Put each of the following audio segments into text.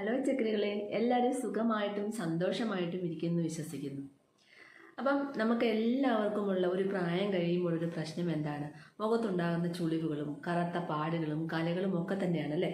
Hello ചക്രികളെ എല്ലാവരും സുഖമായിട്ടും സന്തോഷമായിട്ടും ഇരിക്കുന്നു വിശ്വസിക്കുന്നു. അപ്പം നമുക്ക് എല്ലാവർക്കുമുള്ള ഒരു പ്രായം കഴിയുമ്പോൾ ഒരു പ്രശ്നം എന്താണ്? മുഖത്തുണ്ടാകുന്ന ചുളിവുകളും കറുത്ത പാടുകളും കലകളും ഒക്കെ തന്നെയാണ് അല്ലേ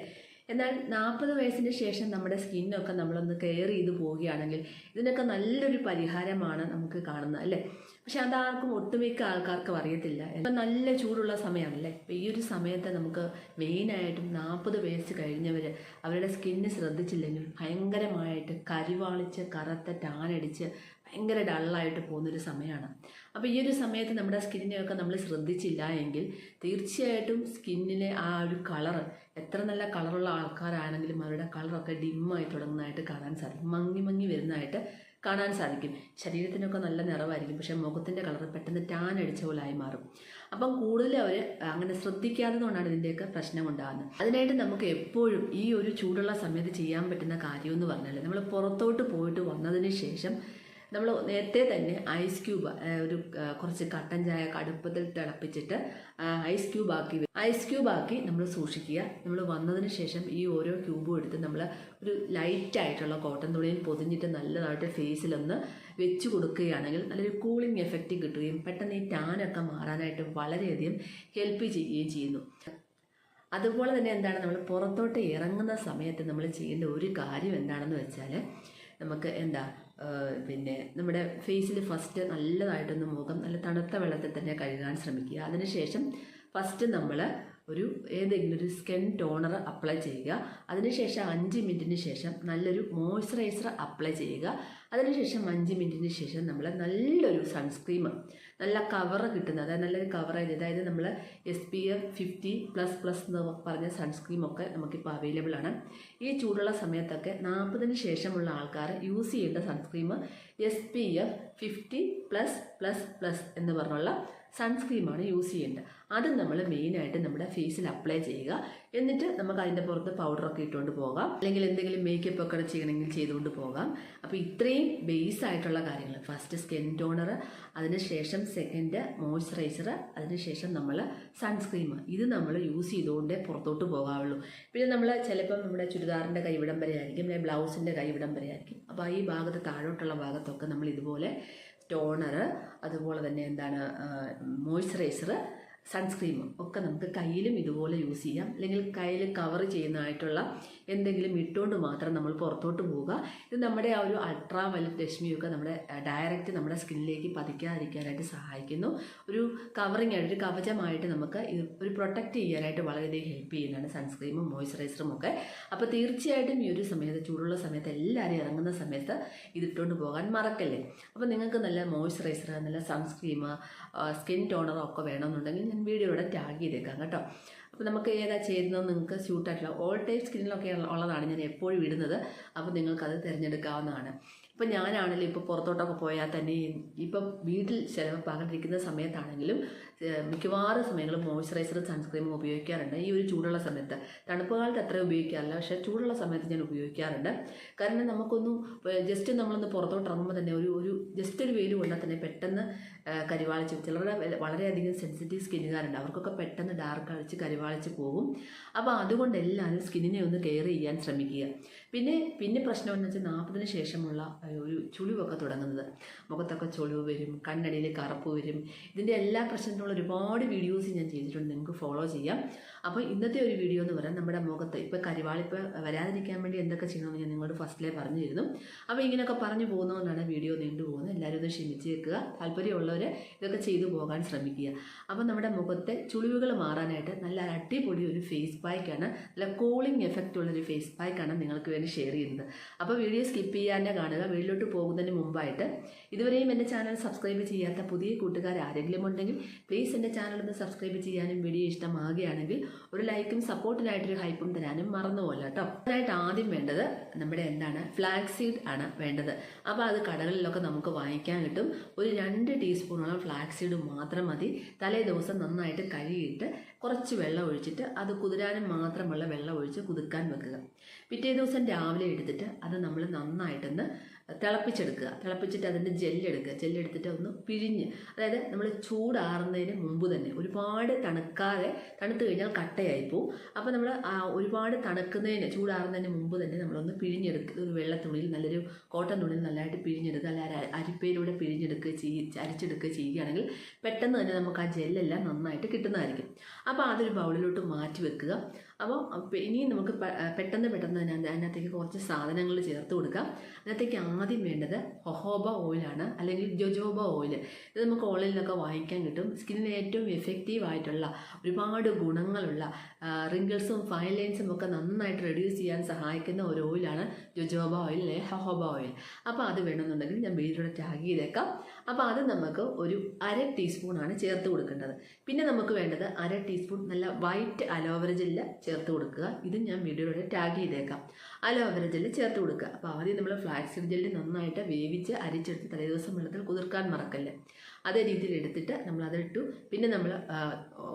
എന്നാൽ നാൽപ്പത് വയസ്സിന് ശേഷം നമ്മുടെ സ്കിന്നൊക്കെ നമ്മളൊന്ന് കെയർ ചെയ്ത് പോവുകയാണെങ്കിൽ ഇതിനൊക്കെ നല്ലൊരു പരിഹാരമാണ് നമുക്ക് കാണുന്നത് അല്ലേ? പക്ഷെ അതാർക്കും ഒട്ടുമിക്ക ആൾക്കാർക്കും അറിയത്തില്ല. ഇപ്പം നല്ല ചൂടുള്ള സമയമാണല്ലേ ഈ ഒരു സമയത്ത് നമുക്ക് മെയിനായിട്ടും നാൽപ്പത് വയസ്സ് കഴിഞ്ഞവർ അവരുടെ സ്കിന്ന് ശ്രദ്ധിച്ചില്ലെങ്കിൽ ഭയങ്കരമായിട്ട് കരിവാളിച്ച് കറുത്ത ടാനടിച്ച് ഭയങ്കര ഡള്ളായിട്ട് പോകുന്നൊരു സമയമാണ്. അപ്പോൾ ഈ ഒരു സമയത്ത് നമ്മുടെ സ്കിന്നിനെയൊക്കെ നമ്മൾ ശ്രദ്ധിച്ചില്ല എങ്കിൽ തീർച്ചയായിട്ടും സ്കിന്നിലെ ആ ഒരു കളറ് എത്ര നല്ല കളറുള്ള ആൾക്കാരാണെങ്കിലും അവരുടെ കളറൊക്കെ ഡിമ്മായി തുടങ്ങുന്നതായിട്ട് കാണാൻ സാധിക്കും. മങ്ങി മങ്ങി വരുന്നതായിട്ട് കാണാൻ സാധിക്കും. ശരീരത്തിനൊക്കെ നല്ല നിറവായിരിക്കും പക്ഷേ മുഖത്തിന്റെ കളർ പെട്ടെന്ന് ടാൻ അടിച്ച പോലായി മാറും. അപ്പം കൂടുതൽ അവർ അങ്ങനെ ശ്രദ്ധിക്കാത്തത് കൊണ്ടാണ് ഇതിന്റെയൊക്കെ പ്രശ്നം ഉണ്ടാകുന്നത് അതിനായിട്ട് നമുക്ക് എപ്പോഴും ഈ ഒരു ചൂടുള്ള സമയത്ത് ചെയ്യാൻ പറ്റുന്ന കാര്യം എന്ന് പറഞ്ഞാൽ നമ്മൾ പുറത്തോട്ട് പോയിട്ട് വന്നതിന് ശേഷം നമ്മൾ നേരത്തെ തന്നെ ഐസ് ക്യൂബ് ഒരു കുറച്ച് കട്ടൻ ചായ കടുപ്പത്തിൽ തിളപ്പിച്ചിട്ട് ഐസ് ക്യൂബ് ആക്കി ഐസ് ക്യൂബ് ആക്കി നമ്മൾ സൂക്ഷിക്കുക. നമ്മൾ വന്നതിന് ശേഷം ഈ ഓരോ ക്യൂബും എടുത്ത് നമ്മൾ ഒരു ലൈറ്റ് ആയിട്ടുള്ള കോട്ടൺ തുണിയിൽ പൊതിഞ്ഞിട്ട് നല്ലതായിട്ട് ഫേസിലൊന്ന് വെച്ച് കൊടുക്കുകയാണെങ്കിൽ നല്ലൊരു കൂളിംഗ് എഫക്റ്റ് കിട്ടുകയും പെട്ടെന്ന് ഈ ടാനൊക്കെ മാറാനായിട്ട് വളരെയധികം ഹെൽപ്പ് ചെയ്യുകയും ചെയ്യുന്നു. അതുപോലെ തന്നെ എന്താണ് നമ്മൾ പുറത്തോട്ട് ഇറങ്ങുന്ന സമയത്ത് നമ്മൾ ചെയ്യേണ്ട ഒരു കാര്യം എന്താണെന്ന് വെച്ചാൽ നമുക്ക് എന്താ പിന്നെ നമ്മുടെ ഫേസിൽ ഫസ്റ്റ് നല്ലതായിട്ടൊന്ന് മുഖം നല്ല തണുത്ത വെള്ളത്തിൽ തന്നെ കഴുകാൻ ശ്രമിക്കുക. അതിനുശേഷം ഫസ്റ്റ് നമ്മൾ ഒരു ഏതെങ്കിലും ഒരു സ്കിൻ ടോണർ അപ്ലൈ ചെയ്യുക. അതിനുശേഷം അഞ്ച് മിനിറ്റിന് ശേഷം നല്ലൊരു മോയ്സ്ചറൈസർ അപ്ലൈ ചെയ്യുക. അതിനുശേഷം അഞ്ച് മിനിറ്റിന് ശേഷം നമ്മൾ നല്ലൊരു സൺസ്ക്രീം നല്ല കവർ കിട്ടുന്ന അതായത് നല്ലൊരു കവറേജ് അതായത് നമ്മൾ S P F fifty plus plus എന്ന് പറഞ്ഞ സൺസ്ക്രീമൊക്കെ നമുക്കിപ്പോൾ അവൈലബിൾ ആണ്. ഈ ചൂടുള്ള സമയത്തൊക്കെ നാൽപ്പതിന് ശേഷമുള്ള ആൾക്കാർ യൂസ് ചെയ്യേണ്ട sunscreen S P F fifty plus plus plus എന്ന് പറഞ്ഞുള്ള സൺസ്ക്രീമാണ് യൂസ് ചെയ്യേണ്ടത്. അത് നമ്മൾ മെയിനായിട്ട് നമ്മുടെ ഫേസിൽ അപ്ലൈ ചെയ്യുക. എന്നിട്ട് നമുക്ക് അതിന്റെ പുറത്ത് പൗഡർ ഒക്കെ ഇട്ടുകൊണ്ട് പോകാം. അല്ലെങ്കിൽ എന്തെങ്കിലും മേക്കപ്പ് ഒക്കെ ചെയ്യണമെങ്കിൽ ചെയ്തുകൊണ്ട് പോകാം. അപ്പോൾ ഇത്രയും ബേസ് ആയിട്ടുള്ള കാര്യങ്ങൾ ഫസ്റ്റ് സ്കിൻ ടോണർ അതിനുശേഷം സെക്കൻഡ് മോയ്സ്ചറൈസർ അതിനുശേഷം നമ്മൾ സൺസ്ക്രീം ഇത് നമ്മൾ യൂസ് ചെയ്തുകൊണ്ടേ പുറത്തോട്ട് പോകാവുള്ളൂ. പിന്നെ നമ്മൾ ചിലപ്പം നമ്മുടെ ചുരിദാറിന്റെ കൈവിടം വരെ ആയിരിക്കും അല്ലെങ്കിൽ ബ്ലൗസിന്റെ കൈവിടം വരെ ആയിരിക്കും. അപ്പോൾ ഈ ഭാഗത്ത് താഴോട്ടുള്ള ഭാഗത്തൊക്കെ നമ്മൾ ഇതുപോലെ ടോണർ അതുപോലെ തന്നെ എന്താണ് മോയ്സ്ചറൈസർ സൺസ്ക്രീം ഒക്കെ നമുക്ക് കയ്യിലും ഇതുപോലെ യൂസ് ചെയ്യാം. അല്ലെങ്കിൽ കയ്യിൽ കവർ ചെയ്യുന്നതായിട്ടുള്ള എന്തെങ്കിലും ഇട്ടുകൊണ്ട് മാത്രം നമ്മൾ പുറത്തോട്ട് പോവുക. ഇത് നമ്മുടെ ആ ഒരു അൾട്രാ വൈലറ്റ് രശ്മിയൊക്കെ നമ്മുടെ ഡയറക്റ്റ് നമ്മുടെ സ്കിന്നിലേക്ക് പതിക്കാതിരിക്കാനായിട്ട് സഹായിക്കുന്നു. ഒരു കവറിങ് ആയിട്ട് ഒരു കവചമായിട്ട് നമുക്ക് ഇത് ഒരു പ്രൊട്ടക്റ്റ് ചെയ്യാനായിട്ട് വളരെയധികം ഹെൽപ്പ് ചെയ്യുന്നതാണ് സൺസ്ക്രീമും മോയ്സ്ചറൈസറും ഒക്കെ. അപ്പോൾ തീർച്ചയായിട്ടും ഈ ഒരു സമയത്ത് ചൂടുള്ള സമയത്ത് എല്ലാവരും ഇറങ്ങുന്ന സമയത്ത് ഇതിട്ടുകൊണ്ട് പോകാൻ മറക്കല്ലേ? അപ്പോൾ നിങ്ങൾക്ക് നല്ല മോയ്സ്ചറൈസർ നല്ല സൺസ്ക്രീം സ്കിൻ ടോണറോ ഒക്കെ വേണമെന്നുണ്ടെങ്കിൽ ഞാൻ വീഡിയോയുടെ ടാഗ് ചെയ്തേക്കാം കേട്ടോ. അപ്പോൾ നമുക്ക് ഏതാ ചേരുന്നത് നിങ്ങൾക്ക് സ്യൂട്ടായിട്ടുള്ള ഓൾ ടൈപ്പ് സ്കിന്നിലൊക്കെ ഉള്ളതാണ് ഞാൻ എപ്പോഴും ഇടുന്നത്. അപ്പോൾ നിങ്ങൾക്കത് തിരഞ്ഞെടുക്കാവുന്നതാണ്. ഇപ്പം ഞാനാണെങ്കിലും ഇപ്പോൾ പുറത്തോട്ടൊക്കെ പോയാൽ തന്നെ ഇപ്പം വീട്ടിൽ ചിലവ് പകർന്നിരിക്കുന്ന സമയത്താണെങ്കിലും മിക്കവാറും സമയങ്ങളിൽ മോയ്സ്ചറൈസറും സൺസ്ക്രീമും ഉപയോഗിക്കാറുണ്ട്. ഈ ഒരു ചൂടുള്ള സമയത്ത്. തണുപ്പ് കാലത്ത് അത്ര ഉപയോഗിക്കാറില്ല. പക്ഷേ ചൂടുള്ള സമയത്ത് ഞാൻ ഉപയോഗിക്കാറുണ്ട്. കാരണം നമുക്കൊന്നും ജസ്റ്റ് നമ്മളൊന്ന് പുറത്തോട്ട് ഇറങ്ങുമ്പോൾ തന്നെ ഒരു ഒരു ജസ്റ്റ് ഒരു വെയിൽ കൊണ്ടാൽ തന്നെ പെട്ടെന്ന് കരിവാളിച്ച് ചിലരുടെ വളരെയധികം സെൻസിറ്റീവ് സ്കിന്നുകാരുണ്ട് അവർക്കൊക്കെ പെട്ടെന്ന് ഡാർക്ക് അടിച്ച് കരിവാളിച്ച് പോകും. അപ്പോൾ അതുകൊണ്ട് എല്ലാവരും സ്കിന്നിനെ ഒന്ന് കെയർ ചെയ്യാൻ ശ്രമിക്കുക. പിന്നെ പിന്നെ പ്രശ്നം എന്ന് വെച്ചാൽ നാൽപ്പതിന് ശേഷമുള്ള ഒരു ചുളിവൊക്കെ തുടങ്ങുന്നത്. മുഖത്തൊക്കെ ചുളിവ് വരും കണ്ണടിയിൽ കറുപ്പ് വരും. ഇതിന്റെ എല്ലാ പ്രശ്നത്തിനുള്ള ഒരുപാട് വീഡിയോസ് ഞാൻ ചെയ്തിട്ടുണ്ട്. നിങ്ങൾക്ക് ഫോളോ ചെയ്യാം. അപ്പോൾ ഇന്നത്തെ ഒരു വീഡിയോ എന്ന് പറയാൻ നമ്മുടെ മുഖത്ത് ഇപ്പോൾ കരിവാളിപ്പ് വരാതിരിക്കാൻ വേണ്ടി എന്തൊക്കെ ചെയ്യണമെന്ന് ഞാൻ നിങ്ങളോട് ഫസ്റ്റിലേ പറഞ്ഞിരുന്നു. അപ്പോൾ ഇങ്ങനെയൊക്കെ പറഞ്ഞു പോകുന്നതുകൊണ്ടാണ് വീഡിയോ നീണ്ടു പോകുന്നത്. എല്ലാവരും ഒന്ന് ക്ഷമിച്ചേക്കുക താല്പര്യമുള്ളവർ ഇതൊക്കെ ചെയ്തു പോകാൻ ശ്രമിക്കുക. അപ്പോൾ നമ്മുടെ മുഖത്തെ ചുളിവുകൾ മാറാനായിട്ട് നല്ല അടിപൊളി ഒരു ഫേസ് പായ്ക്കാണ് നല്ല കൂളിംഗ് എഫക്റ്റ് ഉള്ളൊരു ഫേസ് പായ്ക്കാണ് നിങ്ങൾക്ക് വേണ്ടി ഷെയർ ചെയ്യുന്നത്. അപ്പോൾ വീഡിയോ സ്കിപ്പ് ചെയ്യാതെ കാണുക. വീട്ടിലോട്ട് പോകുന്നതിന് മുമ്പായിട്ട് ഇതുവരെയും എന്റെ ചാനൽ സബ്സ്ക്രൈബ് ചെയ്യാത്ത പുതിയ കൂട്ടുകാർ ആരെങ്കിലും ഉണ്ടെങ്കിൽ പ്ലീസ് എന്റെ ചാനൽ ഒന്ന് സബ്സ്ക്രൈബ് ചെയ്യാനും വീഡിയോ ഇഷ്ടമാകുകയാണെങ്കിൽ ഒരു ലൈക്കും സപ്പോർട്ടിനായിട്ടൊരു ഹൈപ്പും തരാനും മറന്നുപോലെ കേട്ടോ. അതിനായിട്ട് ആദ്യം വേണ്ടത് നമ്മുടെ എന്താണ്? ഫ്ലാക്സ് സീഡ് ആണ് വേണ്ടത്. അപ്പോൾ അത് കടകളിലൊക്കെ നമുക്ക് വാങ്ങിക്കാൻ കിട്ടും. ഒരു രണ്ട് ടീസ്പൂണോളം ഫ്ലാക്സ് സീഡ് മാത്രം മതി. തലേ ദിവസം നന്നായിട്ട് കഴുകിയിട്ട് കുറച്ച് വെള്ളം ഒഴിച്ചിട്ട് അത് കുതിരാനും മാത്രമുള്ള വെള്ളം ഒഴിച്ച് കുതിർക്കാൻ വെക്കുക. പിറ്റേ ദിവസം രാവിലെ എടുത്തിട്ട് അത് നമ്മൾ നന്നായിട്ടൊന്ന് തിളപ്പിച്ചെടുക്കുക. തിളപ്പിച്ചിട്ട് അതിന്റെ ജെല്ലെടുക്കുക. ജെല്ലെടുത്തിട്ട് ഒന്ന് പിഴിഞ്ഞ് അതായത് നമ്മൾ ചൂടാറുന്നതിന് മുമ്പ് തന്നെ ഒരുപാട് തണുക്കാതെ തണുത്ത് കഴിഞ്ഞാൽ കട്ടയായി പോവും. അപ്പോൾ നമ്മൾ ഒരുപാട് തണുക്കുന്നതിന് ചൂടാറുന്നതിന് മുമ്പ് തന്നെ നമ്മളൊന്ന് പിഴിഞ്ഞെടുക്കുക. ഒരു വെള്ള തുണിയിൽ നല്ലൊരു കോട്ടൺ തുണിയിൽ നല്ലതായിട്ട് പിഴിഞ്ഞെടുക്കുക. അല്ല അര- അരിപ്പയിലൂടെ പിഴിഞ്ഞെടുക്കുക ചെയ്യ അരിച്ചെടുക്കുക ചെയ്യുകയാണെങ്കിൽ പെട്ടെന്ന് തന്നെ നമുക്ക് ആ ജെല്ലെല്ലാം നന്നായിട്ട് കിട്ടുന്നതായിരിക്കും. അപ്പോൾ അതൊരു ബൗളിലോട്ട് മാറ്റി വെക്കുക. അപ്പോൾ ഇനി നമുക്ക് പെട്ടെന്ന് പെട്ടെന്ന് തന്നെ അതിനകത്തേക്ക് കുറച്ച് സാധനങ്ങൾ ചേർത്ത് കൊടുക്കാം. അതിനകത്തേക്ക് ആദ്യം വേണ്ടത് ഹൊഹോബ ഓയിലാണ് അല്ലെങ്കിൽ ജൊജോബ ഓയിൽ ഇത് നമുക്ക് ഓൺലൈനിലൊക്കെ വാങ്ങിക്കാൻ കിട്ടും. സ്കിന്നിന് ഏറ്റവും എഫക്റ്റീവ് ആയിട്ടുള്ള ഒരുപാട് ഗുണങ്ങളുള്ള റിങ്കിൾസും ഫൈൻ ലൈൻസും ഒക്കെ നന്നായിട്ട് റെഡ്യൂസ് ചെയ്യാൻ സഹായിക്കുന്ന ഒരു ഓയിലാണ് ജൊജോബ ഓയിൽ അല്ലെങ്കിൽ ഹൊഹോബ ഓയിൽ അപ്പോൾ അത് വേണമെന്നുണ്ടെങ്കിൽ ഞാൻ വീഡിയോയുടെ ടാഗ് ചെയ്തേക്കാം. അപ്പോൾ അത് നമുക്ക് ഒരു അര ടീസ്പൂണാണ് ചേർത്ത് കൊടുക്കേണ്ടത്. പിന്നെ നമുക്ക് വേണ്ടത് അര ടീസ്പൂൺ നല്ല വൈറ്റ് അലോവര ജെല്ല് ചേർത്ത് കൊടുക്കുക. ഇത് ഞാൻ വീഡിയോയുടെ ടാഗ് ചെയ്തേക്കാം. അലോവര ജെല്ല് ചേർത്ത് കൊടുക്കുക. അപ്പോൾ ആദ്യം നമ്മൾ ഫ്ലാക്സീഡ് ജെല്ല് നന്നായിട്ട് വേവിച്ച് അരിച്ചെടുത്ത് തലേദിവസം വെള്ളത്തിൽ കുതിർക്കാൻ മറക്കല്ലേ. അതേ രീതിയിൽ എടുത്തിട്ട് നമ്മൾ അതിട്ടു പിന്നെ നമ്മൾ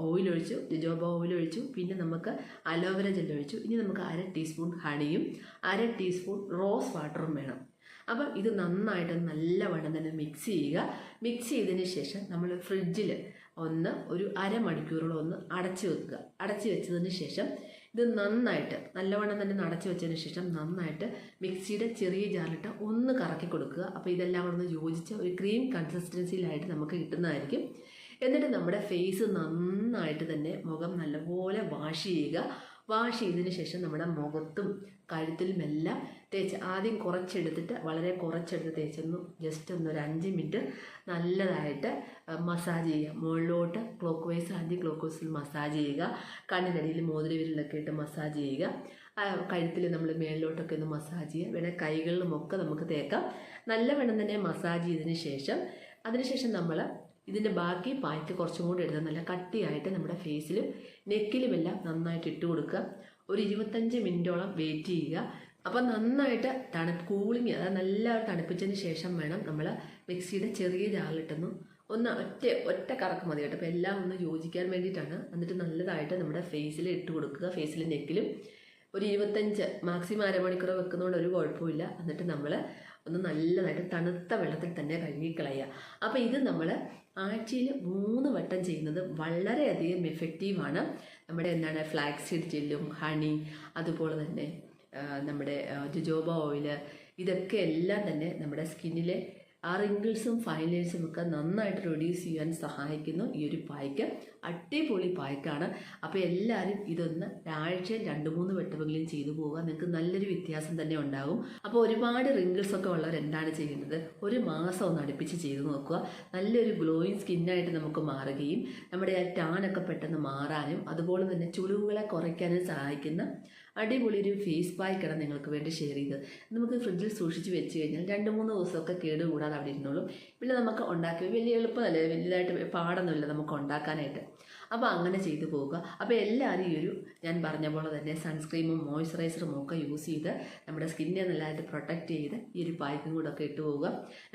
ഓയിലൊഴിച്ചു ജോബ ഓയിൽ ഒഴിച്ചു. പിന്നെ നമുക്ക് അലോവര ജെല്ല് ഒഴിച്ചു. ഇനി നമുക്ക് അര ടീസ്പൂൺ ഹണിയും അര ടീസ്പൂൺ റോസ് വാട്ടറും വേണം. അപ്പം ഇത് നന്നായിട്ട് നല്ലവണ്ണം തന്നെ മിക്സ് ചെയ്യുക. മിക്സ് ചെയ്തതിന് ശേഷം നമ്മൾ ഫ്രിഡ്ജിൽ ഒന്ന് ഒരു അരമണിക്കൂറോളം ഒന്ന് അടച്ചു വെക്കുക. അടച്ചു വെച്ചതിന് ശേഷം ഇത് നന്നായിട്ട് നല്ലവണ്ണം തന്നെ അടച്ചു വെച്ചതിന് ശേഷം നന്നായിട്ട് മിക്സിയുടെ ചെറിയ ജാറിലിട്ട് ഒന്ന് കറക്കി കൊടുക്കുക. അപ്പോൾ ഇതെല്ലാം കൂടെ ഒന്ന് യോജിച്ച ഒരു ക്രീം കൺസിസ്റ്റൻസിയിലായിട്ട് നമുക്ക് കിട്ടുന്നതായിരിക്കും. എന്നിട്ട് നമ്മുടെ ഫേസ് നന്നായിട്ട് തന്നെ മുഖം നല്ലപോലെ വാഷ് ചെയ്യുക. വാഷ് ചെയ്തതിന് ശേഷം നമ്മുടെ മുഖത്തും കഴുത്തിലുമെല്ലാം തേച്ച് ആദ്യം കുറച്ചെടുത്തിട്ട് വളരെ കുറച്ചെടുത്ത് തേച്ചൊന്ന് ജസ്റ്റ് ഒന്ന് ഒരു അഞ്ച് മിനിറ്റ് നല്ലതായിട്ട് മസാജ് ചെയ്യുക. മുകളിലോട്ട് ക്ലോക്ക് വൈസ് ആന്റി ക്ലോക്ക് വൈസിൽ മസാജ് ചെയ്യുക. കണ്ണിനടിയിൽ മോതിരവിരലൊക്കെ ഇട്ട് മസാജ് ചെയ്യുക. കഴുത്തിൽ നമ്മൾ മേളിലോട്ടൊക്കെ ഒന്ന് മസാജ് ചെയ്യുക. വേണേൽ കൈകളിലുമൊക്കെ നമുക്ക് തേക്കാം. നല്ലവണ്ണം തന്നെ മസാജ് ചെയ്തതിന് ശേഷം അതിനുശേഷം നമ്മൾ ഇതിന്റെ ബാക്കി പായ്ക്ക് കുറച്ചും കൂടി എടുത്ത് നല്ല കട്ടിയായിട്ട് നമ്മുടെ ഫേസിലും നെക്കിലുമെല്ലാം നന്നായിട്ട് ഇട്ട് കൊടുക്കുക. ഒരു ഇരുപത്തഞ്ച് മിനിറ്റോളം വെയിറ്റ് ചെയ്യുക. അപ്പം നന്നായിട്ട് തണുപ്പ് കൂളിങ് അതായത് നല്ല തണുപ്പിച്ചതിന് ശേഷം വേണം നമ്മൾ മിക്സിയുടെ ചെറിയ ജാറിലിട്ടൊന്ന് ഒന്ന് ഒറ്റ ഒറ്റ കറക്ക് മതി കേട്ടോ. അപ്പോൾ എല്ലാം ഒന്ന് യോജിക്കാൻ വേണ്ടിയിട്ടാണ്. എന്നിട്ട് നല്ലതായിട്ട് നമ്മുടെ ഫേസിൽ ഇട്ട് കൊടുക്കുക ഫേസിലും നെക്കിലും. ഒരു ഇരുപത്തഞ്ച് മാക്സിമം അരമണിക്കൂർ വെക്കുന്നതുകൊണ്ട് ഒരു കുഴപ്പമില്ല എന്നിട്ട് നമ്മൾ ഒന്ന് നല്ലതായിട്ട് തണുത്ത വെള്ളത്തിൽ തന്നെ കഴുകിക്കളയുക. അപ്പോൾ ഇത് നമ്മൾ ആഴ്ചയിൽ മൂന്ന് വട്ടം ചെയ്യുന്നത് വളരെയധികം എഫക്റ്റീവാണ് നമ്മുടെ എന്താണ് ഫ്ലാക്സ് സീഡ് ജെല്ലും ഹണി അതുപോലെ തന്നെ നമ്മുടെ ജുജോബ ഓയിൽ ഇതൊക്കെ എല്ലാം തന്നെ നമ്മുടെ സ്കിന്നിലെ ആ റിങ്കിൾസും ലൈൻസും ഒക്കെ നന്നായിട്ട് റെഡ്യൂസ് ചെയ്യാൻ സഹായിക്കുന്നു. ഈ ഒരു പായ്ക്ക് അടിപൊളി പായ്ക്കാണ്. അപ്പോൾ എല്ലാവരും ഇതൊന്ന് ആഴ്ചയിൽ രണ്ട് മൂന്ന് വെട്ടവെങ്കിലും ചെയ്തു പോവുക. നിങ്ങൾക്ക് നല്ലൊരു വ്യത്യാസം തന്നെ ഉണ്ടാകും അപ്പോൾ ഒരുപാട് റിങ്കിൾസ് ഒക്കെ ഉള്ളവർ എന്താണ് ചെയ്യുന്നത്? ഒരു മാസം ഒന്ന് അടുപ്പിച്ച് ചെയ്ത് നോക്കുക. നല്ലൊരു ഗ്ലോയിങ് സ്കിന്നായിട്ട് നമുക്ക് മാറുകയും നമ്മുടെ ആ ടാനൊക്കെ പെട്ടെന്ന് മാറാനും അതുപോലെ തന്നെ ചുളിവുകളെ കുറയ്ക്കാനും സഹായിക്കുന്ന അടിപൊളി ഒരു ഫേസ് പായ്ക്കാണ് നിങ്ങൾക്ക് വേണ്ടി ഷെയർ ചെയ്തത്. നമുക്ക് ഫ്രിഡ്ജിൽ സൂക്ഷിച്ച് വെച്ച് കഴിഞ്ഞാൽ രണ്ട് മൂന്ന് ദിവസമൊക്കെ കേട് കൂടാതെ അവിടെ ഇരുന്നോളും. പിന്നെ നമുക്ക് ഉണ്ടാക്കി വലിയ എളുപ്പമല്ലേ? വലിയതായിട്ട് പാടൊന്നുമില്ല നമുക്ക് ഉണ്ടാക്കാനായിട്ട്. അപ്പോൾ അങ്ങനെ ചെയ്തു പോവുക. അപ്പോൾ എല്ലാവരും ഈ ഒരു ഞാൻ പറഞ്ഞ പോലെ തന്നെ സൺസ്ക്രീമും മോയ്സ്ചറൈസറും ഒക്കെ യൂസ് ചെയ്ത് നമ്മുടെ സ്കിന്നെ നല്ലതായിട്ട് പ്രൊട്ടക്റ്റ് ചെയ്ത് ഈ ഒരു പായ്ക്കും കൂടെ ഒക്കെ ഇട്ട് പോവുക.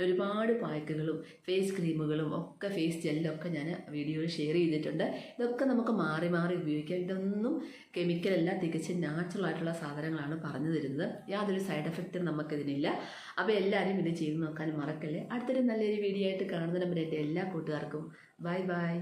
ഒരുപാട് പായ്ക്കുകളും ഫേസ് ക്രീമുകളും ഒക്കെ ഫേസ് ജെല്ലൊക്കെ ഞാൻ വീഡിയോയിൽ ഷെയർ ചെയ്തിട്ടുണ്ട്. ഇതൊക്കെ നമുക്ക് മാറി മാറി ഉപയോഗിക്കാം. ഇതൊന്നും കെമിക്കലല്ല തികച്ചും നാച്ചുറൽ ആയിട്ടുള്ള സാധനങ്ങളാണ് പറഞ്ഞു തരുന്നത്. യാതൊരു സൈഡ് എഫക്റ്റും നമുക്കിതിനില്ല. അപ്പോൾ എല്ലാവരും ഇത് ചെയ്ത് നോക്കാൻ മറക്കല്ലേ? അടുത്തൊരു നല്ലൊരു വീഡിയോ ആയിട്ട് കാണുന്നതിന് എന്റെ എല്ലാ കൂട്ടുകാർക്കും. Bye bye